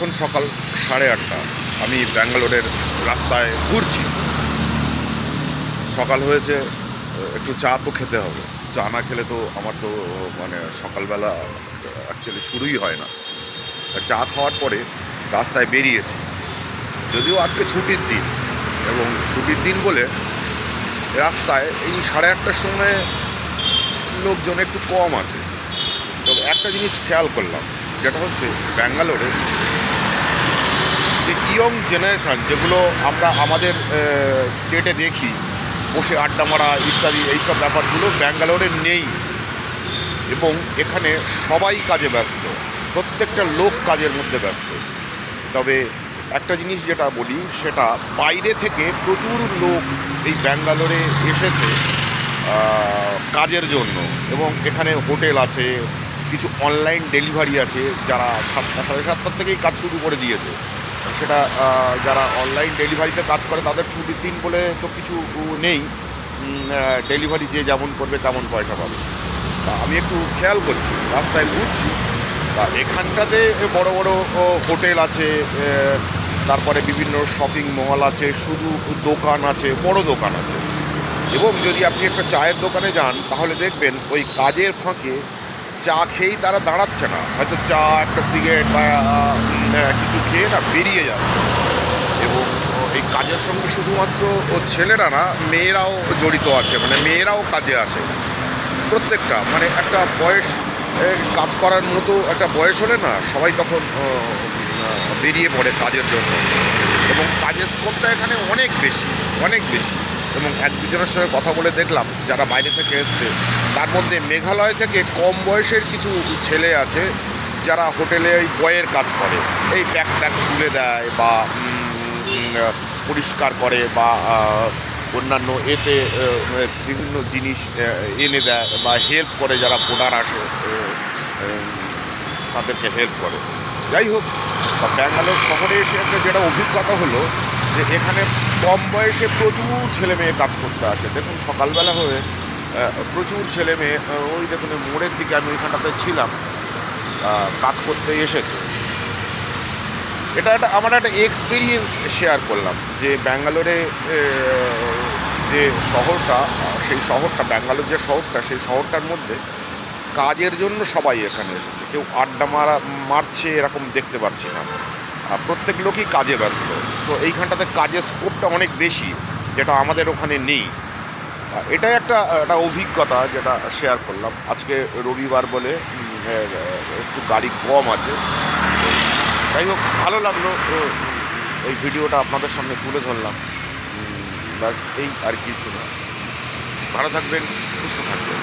এখন সকাল সাড়ে আটটা। আমি ব্যাঙ্গালোরের রাস্তায় ঘুরছি। সকাল হয়েছে একটু চা তো খেতে হবে। চা না খেলে তো আমার তো মানে সকালবেলা অ্যাকচুয়ালি শুরুই হয় না। চা খাওয়ার পরে রাস্তায় বেরিয়েছি। যদিও আজকে ছুটির দিন এবং ছুটির দিন বলে রাস্তায় এই সাড়ে আটটার সময় লোকজন একটু কম আছে। তবে একটা জিনিস খেয়াল করলাম যেটা হচ্ছে ব্যাঙ্গালোরে যে ইয়ং জেনারেশান, যেগুলো আমরা আমাদের স্টেটে দেখি, বসে আড্ডা মারা ইত্যাদি, এইসব ব্যাপারগুলো ব্যাঙ্গালোরে নেই। এবং এখানে সবাই কাজে ব্যস্ত, প্রত্যেকটা লোক কাজের মধ্যে ব্যস্ত। তবে একটা জিনিস যেটা বলি, সেটা বাইরে থেকে প্রচুর লোক এই ব্যাঙ্গালোরে এসেছে কাজের জন্য। এবং এখানে হোটেল আছে কিছু অনলাইন ডেলিভারি আছে যারা সাতটা সাড়ে সাতটার থেকেই কাজ শুরু করে দিয়েছে। সেটা যারা অনলাইন ডেলিভারিতে কাজ করে তাদের ছুটির দিন বলে তো কিছু নেই। ডেলিভারি যে যেমন করবে তেমন পয়সা পাবে। তা আমি একটু খেয়াল করছি, রাস্তায় ঘুরছি। তা এখানটাতে বড় বড় হোটেল আছে তারপরে বিভিন্ন শপিং মল আছে, শুধু দোকান আছে, বড় দোকান আছে। এবং যদি আপনি একটা চায়ের দোকানে যান, তাহলে দেখবেন ওই কাজের ফাঁকে চা খেয়েই তারা দাঁড়াচ্ছে না। হয়তো চা, একটা সিগারেট বা কিছু খেয়ে না বেরিয়ে যাচ্ছে এবং এই কাজের সঙ্গে শুধুমাত্র ও ছেলেরা না, মেয়েরাও জড়িত আছে। মানে মেয়েরাও কাজে আসে। প্রত্যেকটা মানে একটা বয়স কাজ করার মতো একটা বয়স হলে না, সবাই তখন বেরিয়ে পড়ে কাজের জন্য। এবং কাজের স্কোপটা এখানে অনেক বেশি অনেক বেশি। এবং এক দুজনের সঙ্গে কথা বলে দেখলাম, যারা বাইরে থেকে এসছে তার মধ্যে মেঘালয় থেকে কম বয়সের কিছু ছেলে আছে যারা হোটেলে ওই বয়ের কাজ করে। এই ব্যাগ ট্যাগ তুলে দেয় বা পরিষ্কার করে বা অন্যান্য এতে বিভিন্ন জিনিস এনে দেয় বা হেল্প করে যারা ভোটার আসে তাদেরকে হেল্প করে। যাই হোক, বা ব্যাঙ্গালোর শহরে এসে একটা যেটা অভিজ্ঞতা হলো যে এখানে কম বয়সে প্রচুর ছেলে মেয়ে কাজ করতে আসে। দেখুন, সকালবেলা হয়ে প্রচুর ছেলে মেয়ে ওই দেখুন মোড়ের দিকে আমি ওইখানটাতে ছিলাম। কাজ করতে এসেছে। এটা একটা, আমার একটা এক্সপিরিয়েন্স শেয়ার করলাম যে ব্যাঙ্গালোরে যে শহরটা, সেই শহরটা, ব্যাঙ্গালোর যে শহরটা, সেই শহরটার মধ্যে কাজের জন্য সবাই এখানে এসেছে। কেউ আড্ডা মারা, মারছে, এরকম দেখতে পাচ্ছি না। প্রত্যেক লোকই কাজে ব্যস্ত। তো এইখানটাতে কাজের স্কোপটা অনেক বেশি, যেটা আমাদের ওখানে নেই। এটাই একটা একটা অভিজ্ঞতা যেটা শেয়ার করলাম। আজকে রবিবার বলে একটু গাড়ি কম আছে। যাই হোক, ভালো লাগল এই ভিডিওটা আপনাদের সামনে তুলে ধরলাম। ব্যাস, এই আর কিছু না। ভালো থাকবেন, সুস্থ থাকবেন।